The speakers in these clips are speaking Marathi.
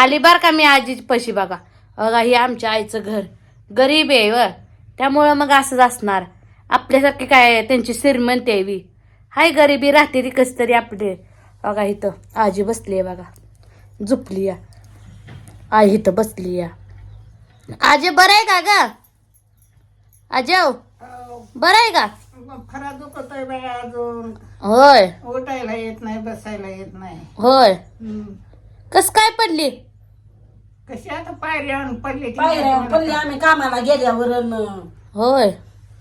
आली बर का मी आजीची पशी बघा. बघा ही आमच्या आईचं घर. गरीब आहे व. त्यामुळं मग असंच असणार. आपल्यासारखी काय त्यांची श्रीमंत बी हाय गरिबी राहते ती कस तरी आपले. बघा इथं आजी बसली आहे बघा. झुपली या. आई इथं बसली या. आजी बरं आहे का ग? आजव बरं आहे का? खरा दुखत आहे बाई अजून. होय. उठायला येत नाही बसायला येत नाही. होय. कस काय पडली? कशी आता पडली पायऱ्या आम्ही कामाला गेल्यावर अन होय.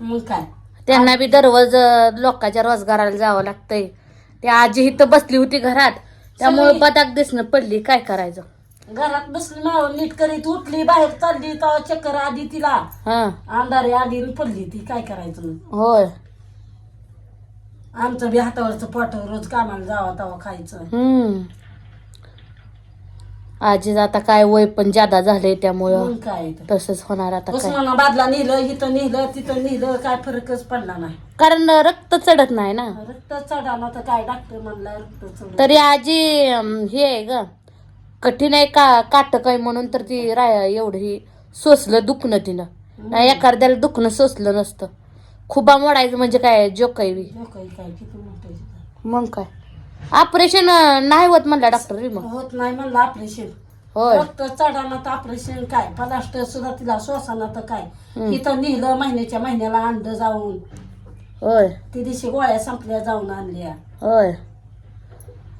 मग काय? त्यांना बी दररोज अं, लोकांच्या रोजगाराला जावं लागतंय. ते आजी इथं बसली होती घरात. त्यामुळे सगळी- पदाक दिसणं पडली. काय करायचं? घरात बसली माव नीट करीत उठली बाहेर चालली तेव्हा चक्कर आधी तिला. हा. अंधारे आधी न पडली ती काय करायचं? होय. आमचं बी हातावरचं पोट रोज कामाला जावा तेव्हा खायचं. हम्म. आजी आता काय वय पण जादा झालंय त्यामुळं मग काय तर. तसंच होणार आता काय. उस्मानाबादला नेलं इथं नेलं तिथं नेलं काय फरकच पडला नाही. कारण रक्त चढत नाही ना. रक्त चढाला तर काय डॉक्टर म्हणला रक्त चढ तरी आजी अं, हे आहे ग कठीण आहे का काटक आहे म्हणून तर ती राय एवढं सोसलं दुखणं तिनं. नाही एखाद्याला दुखणं सोसलं नसतं. खुबा मोडायचं म्हणजे काय जोक आहे बी. काय किती मोठं आहे तिथं. मग काय. ऑपरेशन नाही होत म्हणला डॉक्टर होत नाही म्हणलं ऑपरेशन होय. रक्त चढाना तर ऑपरेशन काय? प्लास्टर सुद्धा तिला श्वासाना तर काय. इथं नेलं महिन्याच्या महिन्याला अंड जाऊन. होय. ती दिवशी गोळ्या संपल्या जाऊन आणल्या. होय.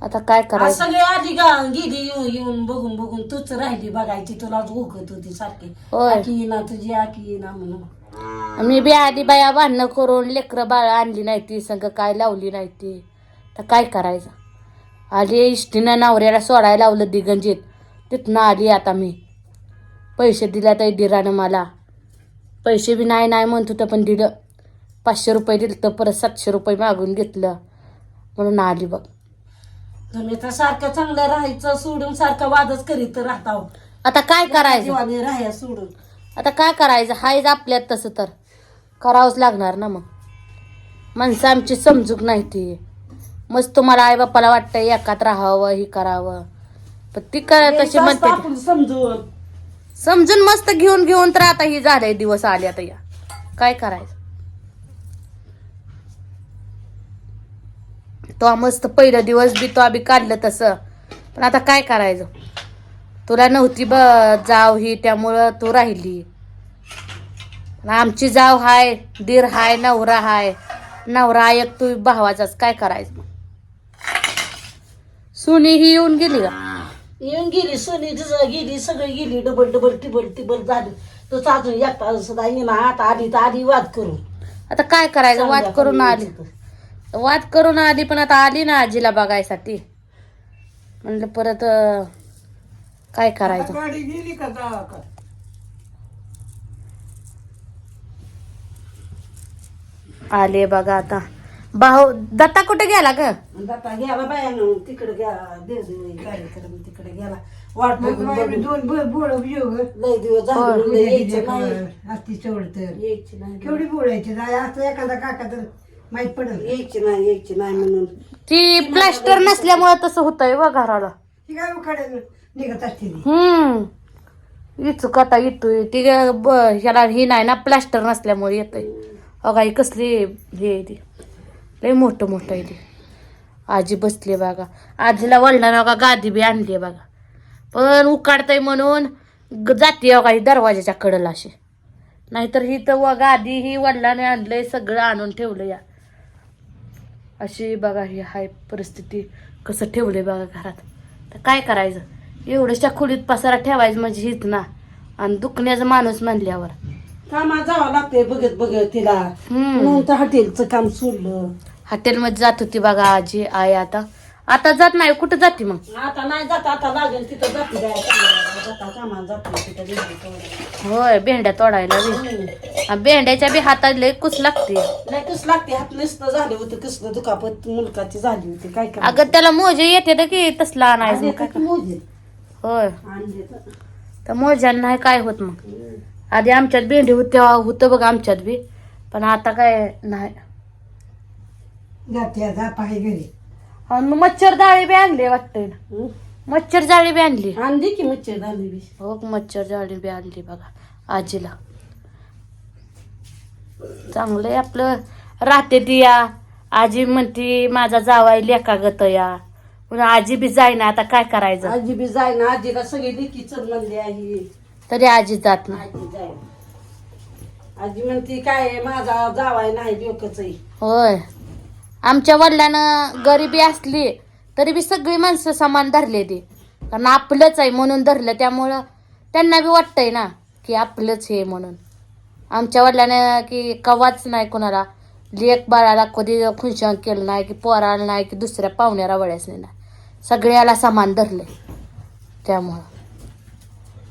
आता काय आज करायचं सगळे आधी गा- गेली येऊन येऊन बघून बघून तूच राहिली बघायची तुला उगत होती सारखी. होय. आकी येईना तुझी आकी येईना म्हणून. मी बी आधी बाया भांडणं करून लेकरं बाळ आणली नाही ती संग काय लावली नाही ती. तर काय करायचं? आली इष्टीनं नवऱ्याला सोडायला लावलं दिगंजीत तिथनं आली आता मी. पैसे दिल्या तर दिरानं मला. पैसे बी नाही नाही म्हणत होतं पण दिलं. पाचशे रुपये दिलं तर परत सातशे रुपये मागून घेतलं. म्हणून आली बघ. तुम्ही तर सारखं चांगलं राहायचं सोडून सारखं वादच करीत राहता आता काय करायचं? जीवाने राहाय सोडून. आता काय करायचं? हायच आपल्यात तसं तर. करावंच लागणार ना मग. माणसं आमची समजूक नाही ती. मस्त तुम्हाला आई बाप्पाला वाटतं एकात राहावं ही करावं. पण ती कर तशी म्हणते. आपण समजून. समजून मस्त घेऊन घेऊन तर आता ही झालंय दिवस आले आता या. काय करायचं? तो मस्त पहिलं दिवस बी तो आम्ही काढलं तसं. पण आता काय करायचं? तुला नव्हती ब जाव ही त्यामुळं तू राहिली. पण आमची जाव हाय दीर हाय नवरा हाय. नवरा एक तू भावाचाच. काय करायचं मग? सुनी ही येऊन गेली का? येऊन गेली सोनी तिचं गेली सगळी गेली डबल डबल टिबल टिबल झाली. तो अजून एकटा सुद्धा येईना आता आधी तर आधी वाद करू आता काय करायचं? वाद करून आली. वाद करून आली पण आता आली ना आजीला बघायसाठी. म्हणलं परत काय करायचं? गाडी गेली का जावा का आले बघा आता. भाऊ दत्ता कुठे गेला ग? आता गेला बाया तिकडे गेला कार्यक्रम तिकडे गेला वाट मग बघून बाई, बघून. दोन बोळ बोळ योग लय दिवस झाले लय यायचं नाही. असती चवड तर. यायची नाही केवढी बोलायची जाय असं एखादा काका तर माहीत पडल. यायची नाही यायची नाही म्हणून. ती प्लास्टर नसल्यामुळे तसं होतंय व घराला. ती काय उखाड्या निघत असते ती. हम्म. इचूक आता येतोय. ती ग- ब- ह्याला ही नाही ना प्लास्टर नसल्यामुळे येतंय. अगा ही कसली हे आहे ती. लय मोठं मोठं आहे ते. आजी बसली बघा. आजीला वडिलांना बघा गादी बी आणली आहे बघा. पण उकाडतंय म्हणून ग- जाते बघा ही दरवाजाच्या कडला अशी. नाहीतर ही तर व गादी ही वडिलाने आणलंय सगळं आणून ठेवलं या. अशी बघा ही हाय परिस्थिती कसं ठेवलंय बघा घरात. तर काय करायचं? एवढ्याशा खोलीत पसारा ठेवायचं म्हणजे हीच ना. आणि दुखण्याचं माणूस म्हणल्यावर. जावं लागते बघत बघत तिला. म्हणून तर हॉटेलचं काम सोडलं. हॉटेलमध्ये जात होती बघा आजी आई आता. आता जात नाही कुठं जाते मग? आता नाही जात आता लागेल तिथं जाते बाया. कामाला. जाता कामाला जाते तिथं गेली तेवढं. होय भेंड्या तोडायला बी. हम्म. भेंड्याच्या बी हातात लय कुस लागते. नाही कस लागते हात नसतं झालं होतं कसलं दुखापत मुलकाची झाली होती काय काय अगं त्याला मोजे येते तर की तसलं आणायचं मग काय मोजे. होय. तर. तर मोज्यानं नाही काय होत मग? आधी आमच्यात भेंडी होत्या होतं बघ आमच्यात बी. पण आता काय नाही. जाते जा पाय घरी. आणि मग मच्छर डाळी बी आणले वाटतंय ना. मच्छर जाळी बी आणली. आणली की मच्छर झाली बी. हो मच्छर जाळी बी आणली बघा आजीला. चांगलंय आपलं. राहते ती या. आजी म्हणती माझा जावाय लेखागत या. पण आजी बी जाईना आता काय करायचं? आजी बी जाय ना आजीला सगळी लेकी चल म्हणली आहे. तरी आजी जात नाही. आजी जाय. आजी म्हणती काय आहे, माझा जावाय नाही डोकंच आहे होय. आमच्या वडिलानं गरिबी असली तरी बी सगळी माणसं समान धरले ते. कारण आपलंच आहे म्हणून धरलं त्यामुळं त्यांना बी वाटतंय ना की आपलंच हे म्हणून. आमच्या वडिलानं की कवाच नाही कोणाला? लेख बाळाला कधी खुशान केलं नाही की पोराला नाही की दुसऱ्या पाहुण्याला वळ्याच नाही. सगळ्याला समान धरले त्यामुळं.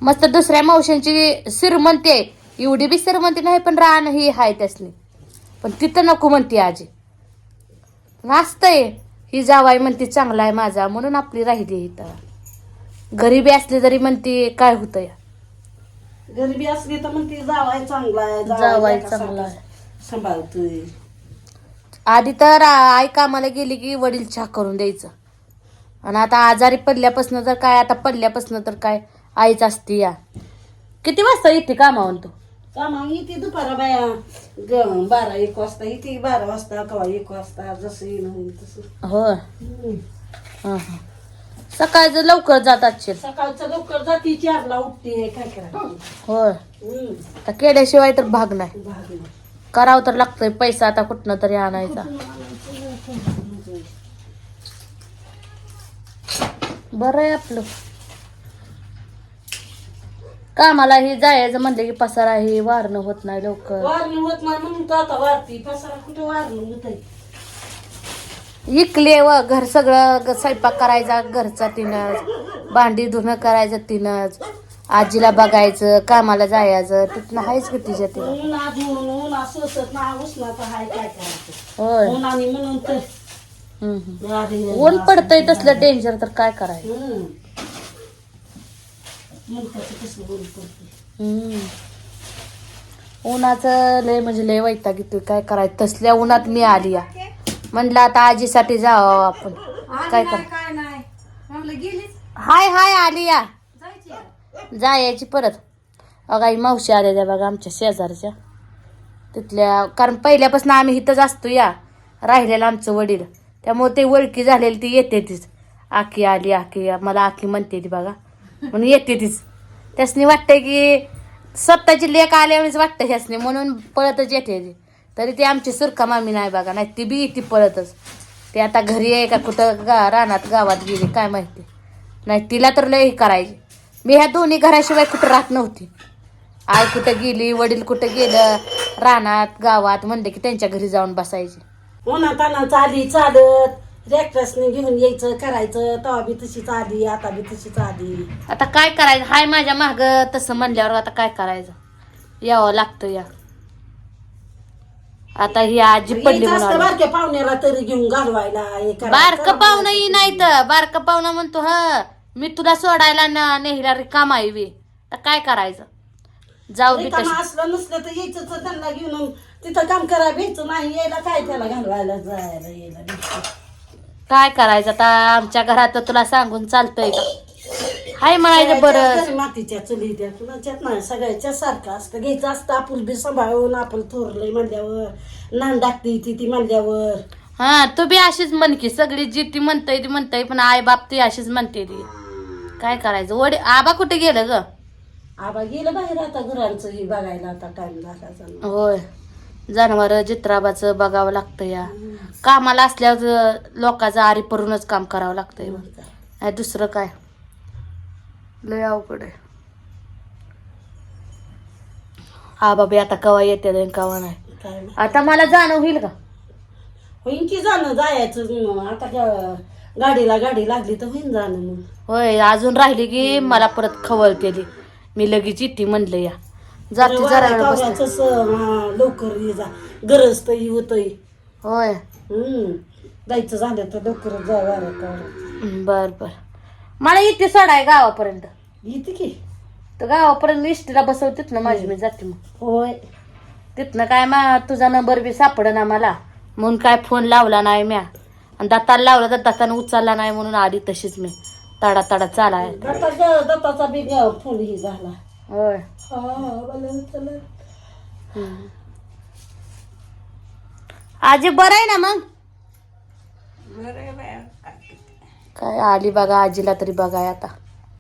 मस्त दुसऱ्या मावशांची श्रीमंती आहे. एवढी बी श्रीमंती नाही पण रान ही आहे त्यासनी पण तिथं नको म्हणते आजी. असतंय ही जावाई म्हणते चांगला आहे माझा. म्हणून आपली राहिली इथं. गरीबी असली तरी म्हणते काय होतं या गरिबी असली तर म्हणती जावाय चांगला आहे जावाई लेकासारखं चांगला आहे. सांभाळतोय. आधी तर आई कामाला गेली की वडील चहा करून द्यायचं. आणि आता आजारी पडल्यापासून तर काय आता पडल्यापासून तर काय? आईच असते या किती वाजता येते कामावून तू? कामा इथे दुपारा बाया ग- बारा एक वाजता इथे बारा वाजता कवा एक वाजता जसं येणं होईल तसं. हो हम्म. हं, हं. सकाळचं लवकर जात असशील. सकाळचं लवकर जाती चारला उठते काय करायचं? होय. हम्म. आता केल्याशिवाय तर भाग नाही. भाग नाही. करावं तर लागतंय पैसा आता कुठनं तरी आणायचा? बरं आहे आपलं. कामाला हे जायचं म्हणलं की पसारा हे वारणं होत नाही लवकर. वारणी होत नाही म्हणून तर आता वारती. पसारा कुठे वारणी होत इकले व घर सगळं ग- स्वयंपाक करायचा घरचा तिनंच. भांडी धुणं करायचं तिनंच. आजीला बघायचं कामाला जायचं. तिथनं आहेच की तिच्या तिला ऊन आज म्हणून ऊन असं असत ना उष्णता हाय काय करायचं? होय. उन्हाने म्हणून तर हम्म, हम्म. अरे, ऊन पडतंय तसलं डेंजर तर काय करायचं? हम्म. पडते हम्म. उन्हाचं लय म्हणजे लय वैताग येतोय काय करायचं? तसल्या उन्हात मी आली या. म्हणलं आता आजीसाठी जावं आपण. काय कर काय नाही. म्हणलं गेलीच. हाय हाय आली या. जायची जायची परत. अगा ही मावशी आल्या त्या बघा आमच्या शेजारच्या. तिथल्या कारण पहिल्यापासून आम्ही इथंच असतो या. राहिलेलं आमचं वडील. त्यामुळे ते ओळखी झालेली ती येते तीच. आकी आली आकी मला आकी म्हणते ती बघा. म्हणून येते तीच. त्यासनी वाटतंय की स्वतःची लेख आल्यावेळेस वाटतं ह्यासनी म्हणून पळतच येते ती. तरी ती आमची सुरखा मामी नाही बघा नाही ती बी ती पळतच. ती आता घरी आहे का कुठं गा रानात गावात गेली काय माहिती. नाही तिला तर लय करायची. मी ह्या दोन्ही घराशिवाय कुठं राहत नव्हती. आई कुठं गेली वडील कुठं गेलं रानात गावात म्हणले की त्यांच्या घरी जाऊन बसायची. उन्हा चाली चालत रॅक्टरसने घेऊन यायचं करायचं तेव्हा बी तशीच आली आता बी तशीच आली आता काय करायचं? हाय माझ्या माग तसं म्हणल्यावर आता काय करायचं? यावं लागतं या. आता ही आजी पडली म्हणून आली. बारक्या पाहुण्याला तरी घेऊन घालवायला हे करायला. बारक पाहुणं ही नाही तर बारक पाहुणं म्हणतो ह मी तुला सोडायला न नेहला रिकाम आहे बी तर काय करायचं? जाऊ बी रिकामं तशी. असलं नसलं तर यायचं तर त्यांना घेऊन. तिथं काम करायला भेटचं नाही यायला काय त्याला घालवायला जायला यायला भेटतं. काय करायचं आता? आमच्या घरात तर तुला सांगून चालतंय का? हाय म्हणायचं बरं. मातीच्या चुली त्या कुणाच्यात नाही. सगळ्याच्या सारखं असतं. घ्यायचं असतं आपण बी सांभाळून आपण थोरलंय म्हणल्यावर नान टाकते ती ती म्हणल्यावर. हा तू बी अशीच म्हण की सगळी जी ती म्हणतय ती म्हणतय पण आई बाप ती अशीच म्हणते ती. काय करायचं? वडील आबा कुठे गेलं ग? आबा गेलं बाहेर आता गुरांचं हे बघायला. आता टाइम झाला. होय. जनावर चित्राबाचं बघावं लागतं या. कामाला असल्यावर लोकांचं आरी परूनच काम करावं लागतंय बघ. नाही दुसरं काय? लय अवघड आहे. आबा बी आता कवा येते कवा नाही. आता मला जाणं होईल का? होईन की जाणं जायचं आता गाडीला गाडी लागली तर होईन जाणं मग होय अजून राहिली की मला परत खवळते ती मी लगेच येते म्हणलं या. जाते जरा हा, लवकर ये जा. गरज तर ही होतय. होय. हम्म. जायचं झालं तर लवकर जा वाऱ्या बर बर. मला येते सोडाय गावापर्यंत. येते की? तर गावापर्यंत इष्टीला बसवतेत ना माझी मी जाते मग. होय. तिथनं काय मा तुझा नंबर बी सापड ना मला. म्हणून काय फोन लावला नाही म्या. आणि दाताला लावला तर दातानं उचलला नाही म्हणून आली तशीच मी. तडा तडा चालाय. दत्ताच्या दत्ताचा बी फोन ही झाला. होय. हा मला चला आजी बरं आहे ना मग? काय आली बघा आजीला तरी बघाय आता.